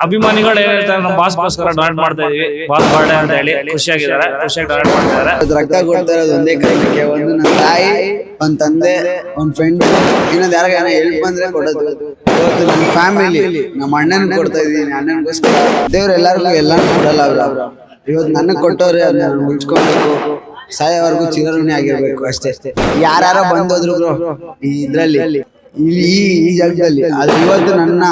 ಅಭಿಮಾನಿಗಳು ಏನ್ ಹೇಳ್ತಾರೆ ನಮ್ಮ ಬಾಸ್ಗೋಸ್ಕರ ಡೊನೇಟ್ ಮಾಡ್ತಾ ಇದೀವಿ. ಬಾಸ್ ಬರ್ಡೆ ಅಂತ ಹೇಳಿ ಖುಷಿಯಾಗಿದ್ದಾರೆ ಖುಷಿಯಾಗಿ ಡೊನೇಟ್ ಮಾಡ್ತಿದ್ದಾರೆ ಅದು ರಕ್ತ ಕೊಡ್ತಾ ಇರೋದು ಒಂದೇ ಕಾರಣಕ್ಕೆ ಒಂದು ನನ್ನ ತಾಯಿ ಒಂದ್ ತಂದೆ ಒಂದ್ ಫ್ರೆಂಡ್ ಇನ್ನೊಂದ್ ಯಾರಿಗಾನ ಹೆಲ್ಪ್ ಬಂದ್ರೆ ಕೊಡೋದು. ಇವತ್ತು ನನ್ನ ಫ್ಯಾಮಿಲಿ ನಮ್ಮ ಅಣ್ಣನ್ ಕೊಡ್ತಾ ಇದೀನಿ ಅಣ್ಣನಿಗೋಸ್ಕರ. ದೇವ್ರು ಎಲ್ಲಾರ್ಗು ಎಲ್ಲಾನು ಕೊಡಲ್ಲ ಅವ್ರು. ಇವತ್ತು ನನಗ್ ಕೊಟ್ಟವ್ರೆ ಅದನ್ನ ನಾನು ಉಳ್ಸ್ಕೊಬೇಕು. ಸಾಯೋವರೆಗೂ ಚಿರಋಣಿ ಆಗಿರ್ಬೇಕು ಅಷ್ಟೇ. ಯಾರ್ಯಾರೋ ಬಂದೋದ್ರು ಬ್ರೋ ಈ ಇದ್ರಲ್ಲಿ. ಇಲ್ಲಿ ಈ ಈ ಜಾಗದಲ್ಲಿ ಅದು ಇವತ್ತು ನನ್ನ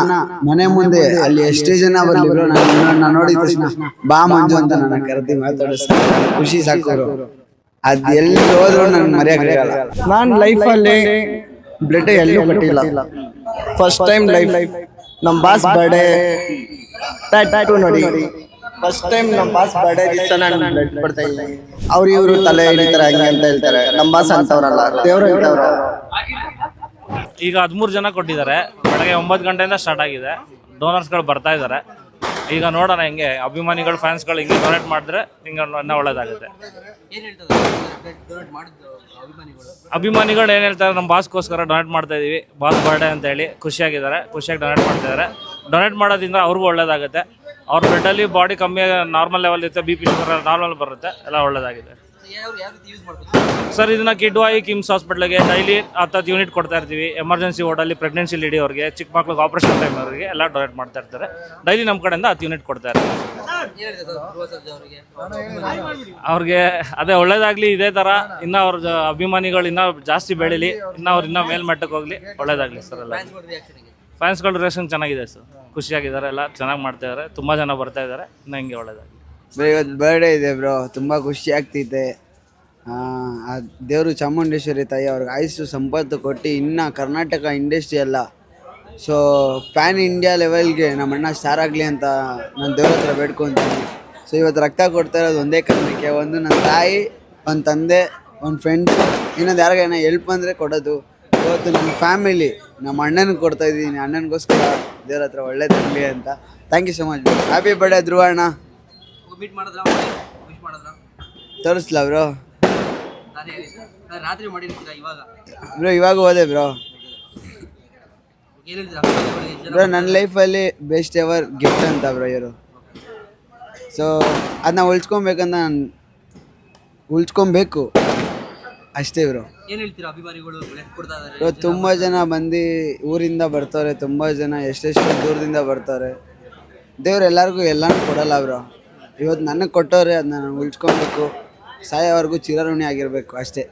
ಮನೆ ಮುಂದೆ ಅಲ್ಲಿ ಎಷ್ಟೇ ಜನ ಬರ್ಲಿ ಬ್ರೋ ನಾನು ನಾನು ನೋಡಿದ ತಕ್ಷಣ ಬಾ ಮಂಜು ಅಂತ ನನ್ನ ಕರೆದಿ ಮಾತಾಡಿಸ್ತಾರೆ ಖುಷಿ ಸಾಕು ಬ್ರೋ ಅದ್ ಎಲ್ಲಿ ಹೋದ್ರು ನನ್ ಮರೆಯಕ್ಕಾಗಲ್ಲ ಲೈಫ್ ಅಲ್ಲಿ ಬ್ಲಡ್ ಎಲ್ಲೂ ಕಟ್ಟಿಲ್ಲ. ಫಸ್ಟ್ ಟೈಮ್ ಲೈಫ್ ನಮ್ಮ ಬಾಸ್ ಬರ್ಡೇ ಟ್ಯಾಟೂ ನೋಡಿ. ಫಸ್ಟ್ ಟೈಮ್ ನಮ್ಮ ಬಾಸ್ ಬರ್ಡೇ ದಿವಸ ನಾನು ಬ್ಲಡ್ ಕೊಡ್ತಾ ಇಲ್ಲ ಅವ್ರು ಇವರು ತಲೆ ಹಿಡಿತಾರೆ ಹಂಗೆ ಅಂತ ಹೇಳ್ತಾರೆ. ನಮ್ಮ ಬಾಸ್ ಅಂತವ್ರಲ್ಲ. ದೇವ್ರು ಹೇಳ್ತವ್ರ ಈಗ ಹದಿಮೂರು ಜನ ಕೊಟ್ಟಿದ್ದಾರೆ. ಬೆಳಗ್ಗೆ ಒಂಬತ್ತು ಗಂಟೆಯಿಂದ ಸ್ಟಾರ್ಟ್ ಆಗಿದೆ. ಡೋನರ್ಸ್ಗಳು ಬರ್ತಾ ಇದ್ದಾರೆ. ಈಗ ನೋಡೋಣ ಹೆಂಗೆ ಅಭಿಮಾನಿಗಳು ಫ್ಯಾನ್ಸ್ಗಳು ಹಿಂಗೆ ಡೊನೇಟ್ ಮಾಡಿದ್ರೆ ಹಿಂಗೆ ಇನ್ನೂ ಒಳ್ಳೇದಾಗುತ್ತೆ. ಅಭಿಮಾನಿಗಳು. ಏನು ಹೇಳ್ತಾರೆ ನಮ್ಮ ಬಾಸ್ಗೋಸ್ಕರ ಡೊನೇಟ್ ಮಾಡ್ತಾ ಇದೀವಿ. ಬಾಸ್ ಬರ್ಡೇ ಅಂತ ಹೇಳಿ ಖುಷಿಯಾಗಿದ್ದಾರೆ ಖುಷಿಯಾಗಿ ಡೊನೇಟ್ ಮಾಡ್ತಿದ್ದಾರೆ ಡೊನೇಟ್ ಮಾಡೋದ್ರಿಂದ ಅವ್ರಿಗೂ ಒಳ್ಳೇದಾಗುತ್ತೆ. ಅವ್ರ ಬ್ಲಡ್ಡಲ್ಲಿ ಬಾಡಿ ಕಮ್ಮಿ ನಾರ್ಮಲ್ ಲೆವೆಲ್ ಇರುತ್ತೆ ಬಿ ಪಿ ಶುಗರ್ ನಾರ್ಮಲ್ ಬರುತ್ತೆ ಎಲ್ಲ ಒಳ್ಳೇದಾಗಿದೆ. ಸರ್ ಇದನ್ನ ಕಿಡ್ವಾಯಿ ಕಿಮ್ಸ್ ಹಾಸ್ಪಿಟ್ಲಿಗೆ ಡೈಲಿ ಹತ್ತತ್ತು ಯೂನಿಟ್ ಕೊಡ್ತಾ ಇರ್ತೀವಿ. ಎಮರ್ಜೆನ್ಸಿ ವಾರ್ಡಲ್ಲಿ ಪ್ರೆಗ್ನೆನ್ಸಿ ಲೇಡಿ ಅವ್ರಿಗೆ ಚಿಕ್ಕ ಮಕ್ಳಿಗೆ ಆಪರೇಷನ್ ಟೈಮ್ ಅವರಿಗೆ ಎಲ್ಲ ಡೊನೇಟ್ ಮಾಡ್ತಾ ಇರ್ತಾರೆ. ಡೈಲಿ ನಮ್ಮ ಕಡೆಯಿಂದ ಹತ್ತು ಯೂನಿಟ್ ಕೊಡ್ತಾ ಇರ್ತಾರೆ. ಅವ್ರಿಗೆ? ಅದೇ ಒಳ್ಳೇದಾಗ್ಲಿ ಇದೇ ತರ. ಇನ್ನ ಅವ್ರ ಅಭಿಮಾನಿಗಳು ಇನ್ನ ಜಾಸ್ತಿ ಬೆಳಿಲಿ. ಇನ್ನ ಅವ್ರು ಇನ್ನ ಮೇಲ್ಮಟ್ಟಕ್ಕೆ ಹೋಗ್ಲಿ. ಒಳ್ಳೇದಾಗ್ಲಿ ಸರ್ ಎಲ್ಲ. ಫ್ಯಾನ್ಸ್ಗಳ ರಿಯಾಕ್ಷನ್ ಚೆನ್ನಾಗಿದೆ ಸರ್. ಖುಷಿಯಾಗಿದ್ದಾರೆ ಎಲ್ಲ ಚೆನ್ನಾಗಿ ಮಾಡ್ತಾ ಇದ್ದಾರೆ ತುಂಬಾ ಜನ ಬರ್ತಾ ಇದ್ದಾರೆ ಇನ್ನ ಹಿಂಗೆ ಒಳ್ಳೇದಾಗ್ಲಿ. ಇವತ್ತು ಬರ್ಡೇ ಇದೆ ಬ್ರೋ ತುಂಬ ಖುಷಿ ಆಗ್ತಿದೆ. ಆ ದೇವರು ಚಾಮುಂಡೇಶ್ವರಿ ತಾಯಿ ಅವ್ರಿಗೆ ಆಯುಸ್ಸು ಸಂಪತ್ತು ಕೊಟ್ಟು ಇನ್ನು ಕರ್ನಾಟಕ ಇಂಡಸ್ಟ್ರಿ ಎಲ್ಲ ಸೊ ಪ್ಯಾನ್ ಇಂಡಿಯಾ ಲೆವೆಲ್ಗೆ ನಮ್ಮ ಅಣ್ಣ ಸ್ಟಾರ್ ಆಗಲಿ ಅಂತ ನಾನು ದೇವ್ರ ಹತ್ರ ಬೇಡ್ಕೊತೀನಿ. ಸೊ ಇವತ್ತು ರಕ್ತ ಕೊಡ್ತಾ ಇರೋದು ಒಂದೇ ಕಾರಣಕ್ಕೆ. ಒಂದು ನನ್ನ ತಾಯಿ, ಒಂದು ತಂದೆ, ಒಂದು ಫ್ರೆಂಡ್ ಇನ್ನೊಂದು ಯಾರಿಗೇನೋ ಹೆಲ್ಪ್ ಅಂದರೆ ಕೊಡೋದು. ಇವತ್ತು ನಮ್ಮ ಫ್ಯಾಮಿಲಿ ನಮ್ಮ ಅಣ್ಣನಿಗೆ ಕೊಡ್ತಾ ಇದ್ದೀನಿ. ಅಣ್ಣನಿಗೋಸ್ಕರ ದೇವ್ರ ಹತ್ರ ಒಳ್ಳೇದಾಗಲಿ ಅಂತ. Thank you so much happy birthday Dhruva ಅಣ್ಣ ಮೀಟ್ ಮಾಡಿದ್ರ ವಿಶ್ ಮಾಡಿದ್ರ? ತೋರಿಸ್ಲ ಬ್ರೋ ನಾನು ಹೇಳಿ ನಾನು ರಾತ್ರಿ ಮಾಡಿರ್ತೀರಾ ಇವಾಗ? ಬ್ರೋ ಇವಾಗ ಹೋದೆ ಬ್ರೋ ಏನ್ ಹೇಳ್ತೀರಾ? ಬ್ರೋ ನನ್ನ ಲೈಫಲ್ಲಿ ಬೆಸ್ಟ್ ಎವರ್ ಗಿಫ್ಟ್ ಅಂತ ಬ್ರೋ ಇವರು. ಸೊ ಅದನ್ನ ಉಳ್ಸ್ಕೊಬೇಕಂತ ನಾನು ಉಳ್ಸ್ಕೊಬೇಕು. ಅಷ್ಟೇ ಬ್ರೋ ಏನ್ ಹೇಳ್ತೀರಾ ಅಭಿಮಾನಿಗಳು ಬ್ಲೆಸ್ ಕೊಡ್ತಾ ಇದಾರೆ? ಬ್ರೋ ತುಂಬ ಜನ ಬಂದು ಊರಿಂದ ಬರ್ತಾರೆ ತುಂಬ ಜನ ಎಷ್ಟೆಷ್ಟು ದೂರದಿಂದ ಬರ್ತಾರೆ. ದೇವ್ರು ಎಲ್ಲರಿಗೂ ಎಲ್ಲನೂ ಕೊಡಲ್ಲ ಬ್ರೋ ಇವತ್ತು ನನಗೆ ಕೊಟ್ಟವ್ರೆ ಅದನ್ನ ನಾನು ಉಳ್ಸ್ಕೊಬೇಕು. ಸಾಯೋವರೆಗೂ ಚಿರಋಣಿ ಆಗಿರಬೇಕು ಅಷ್ಟೇ.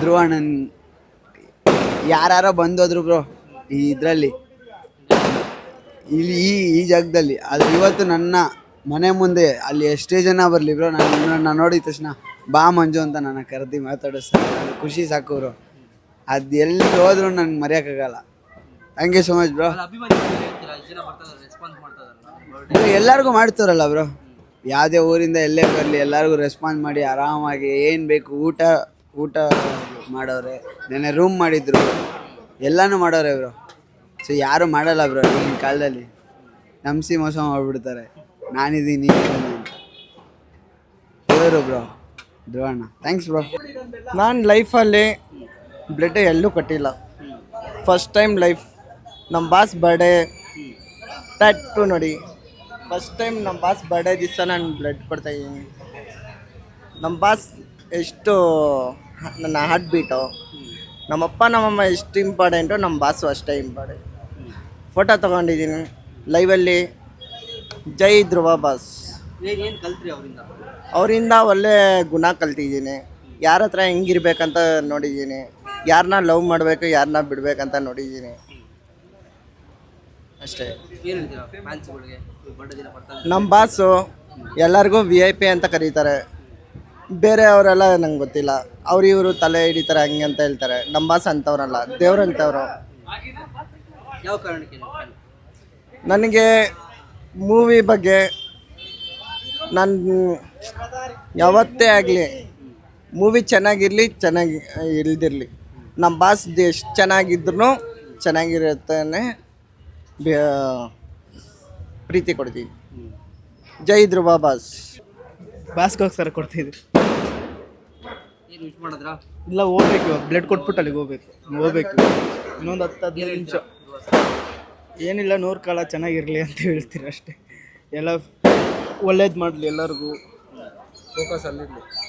ಧ್ರುವ ನನ್ನ ಯಾರ್ಯಾರೋ ಬಂದೋದ್ರು ಬ್ರೋ ಈ ಇದರಲ್ಲಿ. ಇಲ್ಲಿ ಈ ಈ ಜಾಗದಲ್ಲಿ. ಅದು ಇವತ್ತು ನನ್ನ ಮನೆ ಮುಂದೆ ಅಲ್ಲಿ ಎಷ್ಟೇ ಜನ ಬರಲಿ ಬ್ರೋ ನಾನು ನಾನು ನೋಡಿದ ತಕ್ಷಣ ಬಾ ಮಂಜು ಅಂತ ನನ್ನ ಕರೆದಿ ಮಾತಾಡೋ ನನಗೆ ಖುಷಿ ಸಾಕು ಬ್ರೋ. ಅದು ಎಲ್ಲಿ ಹೋದ್ರು ನನಗೆ ಮರೆಯೋಕ್ಕಾಗಲ್ಲ. Thank you so much bro ಎಲ್ಲರಿಗೂ ಮಾಡ್ತಾರಲ್ಲ ಬ್ರೋ. ಯಾವುದೇ ಊರಿಂದ ಎಲ್ಲೇ ಬರಲಿ, ಎಲ್ಲರಿಗೂ ರೆಸ್ಪಾನ್ಸ್ ಮಾಡಿ ಆರಾಮಾಗಿ ಏನು ಬೇಕು, ಊಟ ಊಟ ಮಾಡೋರೆ, ನೆನ್ನೆ ರೂಮ್ ಮಾಡಿದ್ರು. ಎಲ್ಲನೂ ಮಾಡೋರೆ ಬ್ರೋ ಸೊ ಯಾರು ಮಾಡಲ್ಲ ಬ್ರೋ ಈಗಿನ ಕಾಲದಲ್ಲಿ. ನಂಬಿಸಿ ಮೋಸ ಮಾಡಿಬಿಡ್ತಾರೆ. ನಾನಿದ್ದೀನಿ ಅಂತ. ದೇವರು ಬ್ರೋ ಧ್ರುವಣ್ಣ ಥ್ಯಾಂಕ್ಸ್ ಬ್ರೋ ನಾನು ಲೈಫಲ್ಲಿ ಬ್ಲಡ್ ಎಲ್ಲೂ ಕಟ್ಟಿಲ್ಲ. ಫಸ್ಟ್ ಟೈಮ್ ಲೈಫ್ ನಮ್ಮ ಬಾಸ್ ಬರ್ಡೇ ಟ್ಯಾಟೂ ನೋಡಿ. ಫಸ್ಟ್ ಟೈಮ್ ನಮ್ಮ ಬಾಸ್ ಬರ್ಡೇ ದಿವಸ ನಾನು ಬ್ಲಡ್ ಕೊಡ್ತಾ ಇದ್ದೀನಿ ನಮ್ಮ ಬಾಸ್ ಎಷ್ಟು ನನ್ನ ಹಾರ್ಟ್ ಬೀಟು ನಮ್ಮಪ್ಪ ನಮ್ಮಮ್ಮ ಎಷ್ಟು ಇಂಪಾರ್ಟೆಂಟು ನಮ್ಮ ಬಾಸು ಅಷ್ಟೇ ಇಂಪಾರ್ಟೆಂಟ್ ಫೋಟೋ ತೊಗೊಂಡಿದ್ದೀನಿ ಲೈವಲ್ಲಿ ಜೈ ಧ್ರುವ ಬಾಸ್ ಏನು ಕಲ್ತ್ರಿ ಅವರಿಂದ? ಅವರಿಂದ ಒಳ್ಳೆ ಗುಣ ಕಲ್ತಿದ್ದೀನಿ. ಯಾರ ಹತ್ರ ಹೆಂಗಿರ್ಬೇಕಂತ ನೋಡಿದ್ದೀನಿ. ಯಾರನ್ನ ಲವ್ ಮಾಡಬೇಕು ಯಾರನ್ನ ಬಿಡಬೇಕಂತ ನೋಡಿದ್ದೀನಿ. ಅಷ್ಟೇ. ಏನು ಫ್ಯಾನ್ಸ್ಗಳಿಗೆ ನಮ್ಮ ಬಾಸು ಎಲ್ಲರಿಗೂ ವಿ ಐ ಪಿ ಅಂತ ಕರೀತಾರೆ. ಬೇರೆ ಅವರೆಲ್ಲ ನಂಗೆ ಗೊತ್ತಿಲ್ಲ. ಅವ್ರು ಇವರು ತಲೆ ಹಿಡಿತಾರೆ ಹಂಗೆ ಅಂತ ಹೇಳ್ತಾರೆ. ನಮ್ಮ ಬಾಸ್ ಅಂಥವ್ರಲ್ಲ ದೇವ್ರಂಥವ್ರು ಯಾವ ಕಾರಣಕ್ಕೆ ನನಗೆ ಮೂವಿ ಬಗ್ಗೆ ನಾನು ಯಾವತ್ತೇ ಆಗಲಿ ಮೂವಿ ಚೆನ್ನಾಗಿರಲಿ ಚೆನ್ನಾಗಿ ಇಲ್ದಿರಲಿ. ನಮ್ಮ ಬಾಸ್ ಎಷ್ಟು ಚೆನ್ನಾಗಿದ್ರು ಚೆನ್ನಾಗಿರುತ್ತಾನೆ. ಪ್ರೀತಿ ಕೊಡ್ತೀವಿ. ಜೈ ಧ್ರುವ ಬಾಸ್. ಕೊಡ್ತಿದ್ವಿ ಏನು ವಿಶ್ ಮಾಡಿದ್ರ? ಇಲ್ಲ ಹೋಗ್ಬೇಕು ಇವಾಗ. ಬ್ಲಡ್ ಕೊಟ್ಬಿಟ್ಟು ಅಲ್ಲಿಗೆ ಹೋಗ್ಬೇಕು. ಹೋಗ್ಬೇಕು. ಇನ್ನೊಂದು ಹತ್ತು ಹದಿನೈದು ನಿಮಿಷ. ಏನಿಲ್ಲ ನೂರು ಕಾಲ ಚೆನ್ನಾಗಿರಲಿ ಅಂತ ಹೇಳ್ತೀರ ಅಷ್ಟೇ. ಎಲ್ಲ ಒಳ್ಳೇದು ಮಾಡಲಿ ಎಲ್ಲರಿಗೂ. ಫೋಕಸ್ ಅಲ್ಲಿರಲಿ.